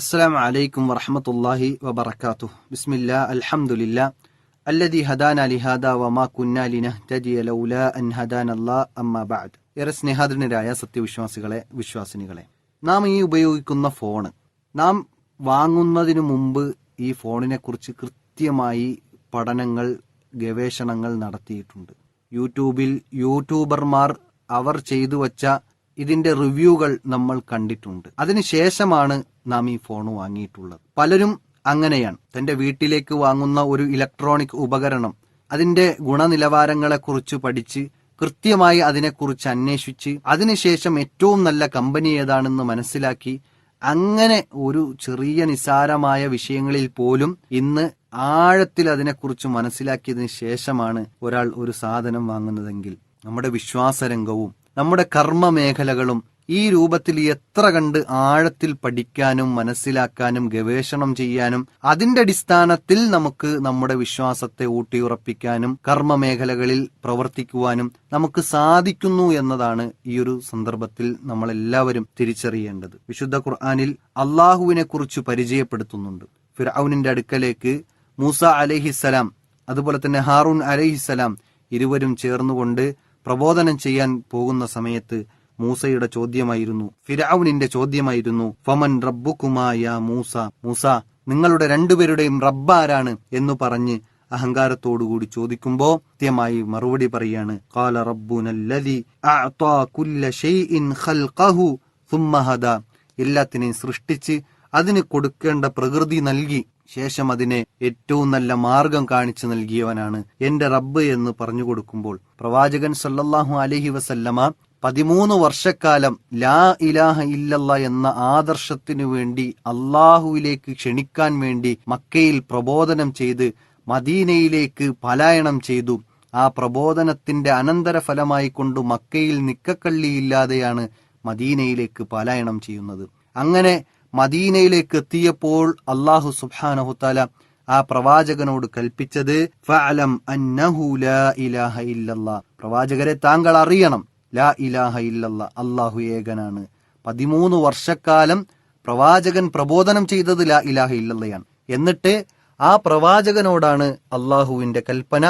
السلام عليكم ورحمة الله وبركاته. بسم الله الحمد لله. الذي هدانا لهذا وما كنا لنهتدي لولا أن هدانا الله. أما بعد. ഏറെ സ്നേഹാദരനരായ സത്യവിശ്വാസികളെ വിശ്വാസിനികളെ നാം ഈ ഉപയോഗിക്കുന്ന ഫോണ് നാം വാങ്ങുന്നതിനു മുമ്പ് ഈ ഫോണിനെക്കുറിച്ച് കൃത്യമായി പഠനങ്ങൾ ഗവേഷണങ്ങൾ നടത്തിയിട്ടുണ്ട്. യൂട്യൂബിൽ യൂട്യൂബർമാർ അവർ ചെയ്തു വച്ച ഇതിന്റെ റിവ്യൂകൾ നമ്മൾ കണ്ടിട്ടുണ്ട്. അതിനുശേഷമാണ് നാം ഈ ഫോൺ വാങ്ങിയിട്ടുള്ളത്. പലരും അങ്ങനെയാണ്. തന്റെ വീട്ടിലേക്ക് വാങ്ങുന്ന ഒരു ഇലക്ട്രോണിക് ഉപകരണം അതിന്റെ ഗുണനിലവാരങ്ങളെക്കുറിച്ച് പഠിച്ച് കൃത്യമായി അതിനെക്കുറിച്ച് അന്വേഷിച്ച് അതിനുശേഷം ഏറ്റവും നല്ല കമ്പനി ഏതാണെന്ന് മനസ്സിലാക്കി അങ്ങനെ ഒരു ചെറിയ നിസാരമായ വിഷയങ്ങളിൽ പോലും ഇന്ന് ആഴത്തിൽ അതിനെക്കുറിച്ച് മനസ്സിലാക്കിയതിന് ശേഷമാണ് ഒരാൾ ഒരു സാധനം വാങ്ങുന്നതെങ്കിൽ നമ്മുടെ വിശ്വാസരംഗവും നമ്മുടെ കർമ്മ മേഖലകളും ഈ രൂപത്തിൽ എത്ര കണ്ട് ആഴത്തിൽ പഠിക്കാനും മനസ്സിലാക്കാനും ഗവേഷണം ചെയ്യാനും അതിന്റെ അടിസ്ഥാനത്തിൽ നമുക്ക് നമ്മുടെ വിശ്വാസത്തെ ഊട്ടിയുറപ്പിക്കാനും കർമ്മ മേഖലകളിൽ പ്രവർത്തിക്കുവാനും നമുക്ക് സാധിക്കുന്നു എന്നതാണ് ഈ ഒരു സന്ദർഭത്തിൽ നമ്മളെല്ലാവരും തിരിച്ചറിയേണ്ടത്. വിശുദ്ധ ഖുർആാനിൽ അള്ളാഹുവിനെ കുറിച്ച് പരിചയപ്പെടുത്തുന്നുണ്ട്. ഫിറൌനിന്റെ അടുക്കലേക്ക് മൂസ അലഹിസലാം അതുപോലെ തന്നെ ഹാറൂൺ അലഹിസലാം ഇരുവരും ചേർന്നുകൊണ്ട് പ്രബോധനം ചെയ്യാൻ പോകുന്ന സമയത്ത് മൂസയുടെ ചോദ്യമായിരുന്നു. ഫിരാവുനിന്റെ ചോദ്യമായിരുന്നു ഫമൻ റബ്ബുക്കുമായ മൂസ? മൂസ നിങ്ങളുടെ രണ്ടുപേരുടെയും റബ്ബാരാണ് എന്ന് പറഞ്ഞ് അഹങ്കാരത്തോടുകൂടി ചോദിക്കുമ്പോ കൃത്യമായി മറുപടി പറയാണ് കാല റബ്ബുനല്ലതി എല്ലാത്തിനെയും സൃഷ്ടിച്ച് അതിന് കൊടുക്കേണ്ട പ്രകൃതി നൽകി. ശേഷം അതിനെ ഏറ്റവും നല്ല മാർഗം കാണിച്ചു നൽകിയവനാണ് എന്റെ റബ്ബ് എന്ന് പറഞ്ഞു കൊടുക്കുമ്പോൾ. പ്രവാചകൻ സല്ലാഹു അലഹി വസല്ലമ പതിമൂന്ന് വർഷക്കാലം ലാ ഇലാഹ ഇല്ലല്ല എന്ന ആദർശത്തിനു വേണ്ടി അള്ളാഹുവിലേക്ക് ക്ഷണിക്കാൻ വേണ്ടി മക്കയിൽ പ്രബോധനം ചെയ്ത് മദീനയിലേക്ക് പലായനം ചെയ്തു. ആ പ്രബോധനത്തിന്റെ അനന്തരഫലമായി കൊണ്ട് മക്കയിൽ നിക്കക്കള്ളിയില്ലാതെയാണ് മദീനയിലേക്ക് പലായനം ചെയ്യുന്നത്. അങ്ങനെ മദീനയിലേക്ക് എത്തിയപ്പോൾ അള്ളാഹു സുബാനഹുത്താല ആ പ്രവാചകനോട് കൽപ്പിച്ചത് ഫഅലം അന്നഹു ലാ ഇലാഹ പ്രവാചകരെ താങ്കൾ അറിയണം ലാ ഇലാഹ ഇല്ലല്ല അള്ളാഹു ഏകനാണ്. പതിമൂന്ന് വർഷക്കാലം പ്രവാചകൻ പ്രബോധനം ചെയ്തത് ലാ ഇലാഹ ഇല്ലല്ലയാണ്. എന്നിട്ട് ആ പ്രവാചകനോടാണ് അള്ളാഹുവിന്റെ കൽപ്പന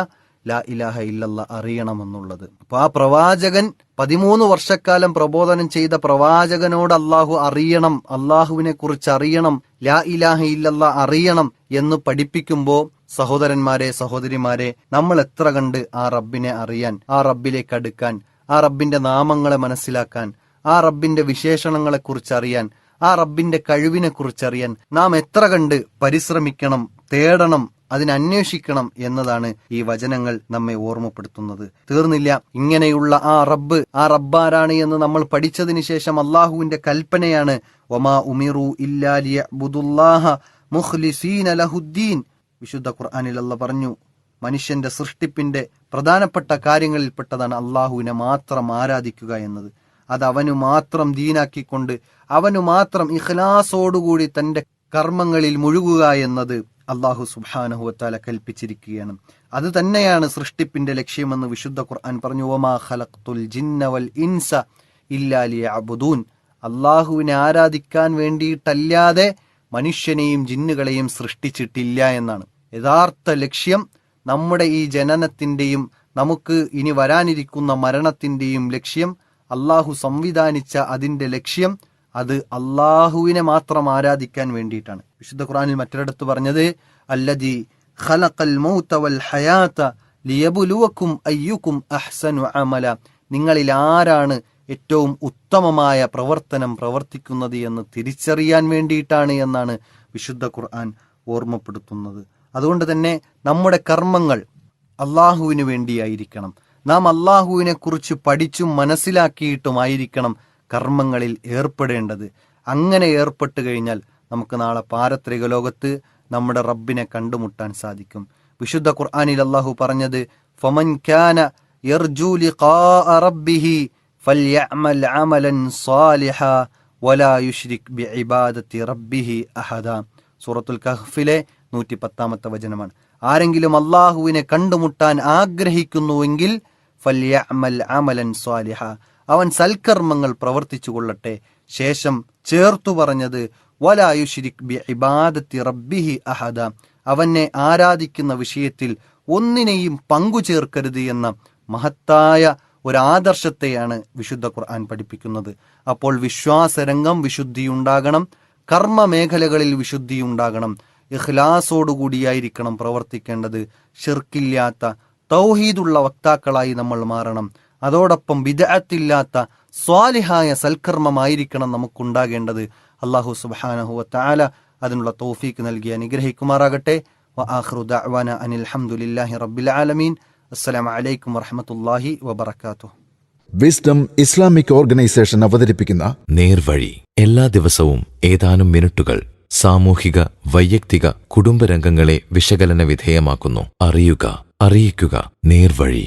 ലാ ഇലാഹ ഇല്ലല്ല അറിയണമെന്നുള്ളത്. അപ്പൊ ആ പ്രവാചകൻ പതിമൂന്ന് വർഷക്കാലം പ്രബോധനം ചെയ്ത പ്രവാചകനോട് അള്ളാഹു അറിയണം അള്ളാഹുവിനെ കുറിച്ച് അറിയണം ലാ ഇലാഹ ഇല്ലല്ല അറിയണം എന്ന് പഠിപ്പിക്കുമ്പോ സഹോദരന്മാരെ സഹോദരിമാരെ നമ്മൾ എത്ര കണ്ട് ആ റബ്ബിനെ അറിയാൻ ആ റബ്ബിലേക്ക് അടുക്കാൻ ആ റബ്ബിന്റെ നാമങ്ങളെ മനസ്സിലാക്കാൻ ആ റബ്ബിന്റെ വിശേഷണങ്ങളെ കുറിച്ച് അറിയാൻ ആ റബ്ബിന്റെ കഴിവിനെ കുറിച്ചറിയാൻ നാം എത്ര കണ്ട് പരിശ്രമിക്കണം തേടണം അതിനന്വേഷിക്കണം എന്നതാണ് ഈ വചനങ്ങൾ നമ്മെ ഓർമ്മപ്പെടുത്തുന്നത്. തീർന്നില്ല. ഇങ്ങനെയുള്ള ആ റബ്ബ് ആ റബ്ബാരാണ് എന്ന് നമ്മൾ പഠിച്ചതിന് ശേഷം അള്ളാഹുവിന്റെ കൽപ്പനയാണ് ഒമാ ഉമിറു ഇല്ലാലിയ മുഖ്ലിസീന ലഹുദ്ദീൻ. വിശുദ്ധ ഖുർആാനിൽ അല്ല പറഞ്ഞു മനുഷ്യന്റെ സൃഷ്ടിപ്പിന്റെ പ്രധാനപ്പെട്ട കാര്യങ്ങളിൽപ്പെട്ടതാണ് അള്ളാഹുവിനെ മാത്രം ആരാധിക്കുക എന്നത്. അത് അവനു മാത്രം ദീനാക്കിക്കൊണ്ട് അവനു മാത്രം ഇഖ്ലാസോടുകൂടി തന്റെ കർമ്മങ്ങളിൽ മുഴുകുക എന്നത്. അള്ളാഹു സുബാനഹുവത്താല കൽപ്പിച്ചിരിക്കുകയാണ്. അത് തന്നെയാണ് സൃഷ്ടിപ്പിന്റെ ലക്ഷ്യമെന്ന് വിശുദ്ധ ഖുർആൻ പറഞ്ഞു ഒമാ ഖലഖ്തുൽ ജിന്ന വൽ ഇൻസ ഇല്ലാലിയ അബുദൂൻ അള്ളാഹുവിനെ ആരാധിക്കാൻ വേണ്ടിയിട്ടല്ലാതെ മനുഷ്യനെയും ജിന്നുകളെയും സൃഷ്ടിച്ചിട്ടില്ല എന്നാണ്. യഥാർത്ഥ ലക്ഷ്യം നമ്മുടെ ഈ ജനനത്തിന്റെയും നമുക്ക് ഇനി വരാനിരിക്കുന്ന മരണത്തിന്റെയും ലക്ഷ്യം അള്ളാഹു സംവിധാനിച്ച അതിന്റെ ലക്ഷ്യം അത് അള്ളാഹുവിനെ മാത്രം ആരാധിക്കാൻ വേണ്ടിയിട്ടാണ്. വിശുദ്ധ ഖുറാനിൽ മറ്റൊരിടത്ത് പറഞ്ഞത് അല്ലതി ഖലഖൽ മൗത വൽ ഹയാത ലിയബുലുവക്കും അയ്യുക്കും അഹ്സനു അമല. നിങ്ങളിൽ ആരാണ് ഏറ്റവും ഉത്തമമായ പ്രവർത്തനം പ്രവർത്തിക്കുന്നത് എന്ന് തിരിച്ചറിയാൻ വേണ്ടിയിട്ടാണ് എന്നാണ് വിശുദ്ധ ഖുർആൻ ഓർമ്മപ്പെടുത്തുന്നത്. അതുകൊണ്ട് തന്നെ നമ്മുടെ കർമ്മങ്ങൾ അള്ളാഹുവിന് വേണ്ടിയായിരിക്കണം. നാം അള്ളാഹുവിനെ കുറിച്ച് പഠിച്ചും മനസ്സിലാക്കിയിട്ടുമായിരിക്കണം കർമ്മങ്ങളിൽ ഏർപ്പെടേണ്ടത്. അങ്ങനെ ഏർപ്പെട്ട് കഴിഞ്ഞാൽ നമുക്ക് നാളെ പാരത്രിക ലോകത്ത് നമ്മുടെ റബ്ബിനെ കണ്ടുമുട്ടാൻ സാധിക്കും. വിശുദ്ധ ഖുർആാനിൽ അള്ളാഹു പറഞ്ഞത് ഫമൻ കാന യർജു അമലൻ സാലിഹ വലാ സൂറത്തുൽ കഹ്ഫിലെ നൂറ്റി പത്താമത്തെ വചനമാണ്. ആരെങ്കിലും അള്ളാഹുവിനെ കണ്ടുമുട്ടാൻ ആഗ്രഹിക്കുന്നുവെങ്കിൽ ഫല്യഅമൽ അമലൻ സ്വാലിഹ അവൻ സൽക്കർമ്മങ്ങൾ പ്രവർത്തിച്ചു കൊള്ളട്ടെ. ശേഷം ചേർത്തു പറഞ്ഞത് വലായുഷിരിക് ബി ഇബാദത്തി റബ്ബിഹി അഹദ. അവനെ ആരാധിക്കുന്ന വിഷയത്തിൽ ഒന്നിനെയും പങ്കു ചേർക്കരുത് എന്ന മഹത്തായ ഒരു ആദർശത്തെയാണ് വിശുദ്ധ ഖുർആൻ പഠിപ്പിക്കുന്നത്. അപ്പോൾ വിശ്വാസരംഗം വിശുദ്ധിയുണ്ടാകണം കർമ്മ മേഖലകളിൽ വിശുദ്ധിയുണ്ടാകണം ഇഖ്ലാസോടുകൂടിയായിരിക്കണം പ്രവർത്തിക്കേണ്ടത്. ഷിർക്കില്ലാത്ത തൗഹീദുള്ള വക്താക്കളായി നമ്മൾ മാറണം. അതോടൊപ്പം വിദഅത്തില്ലാത്ത സ്വാലിഹായ സൽക്കർമ്മമായിരിക്കണം നമുക്കുണ്ടാകേണ്ടത്. അള്ളാഹു സുബ്ഹാനഹു വതആല അതിനുള്ള തോഫീക്ക് നൽകി അനുഗ്രഹിക്കുമാറാകട്ടെ. വആഖിറു ദഅവാന അനിൽ ഹംദുലില്ലാഹി റബ്ബിൽ ആലമീൻ. അസ്സലാമു അലൈക്കും വറഹ്മത്തുള്ളാഹി വബറകാതുഹു. വിസ്ഡം ഇസ്ലാമിക് ഓർഗനൈസേഷൻ അവതരിപ്പിക്കുന്ന നേർവഴി എല്ലാ ദിവസവും ഏതാനും മിനിറ്റുകൾ സാമൂഹിക വൈയക്തിക കുടുംബരംഗങ്ങളെ വിശകലന വിധേയമാക്കുന്നു. അറിയുക അറിയിക്കുക. നേർവഴി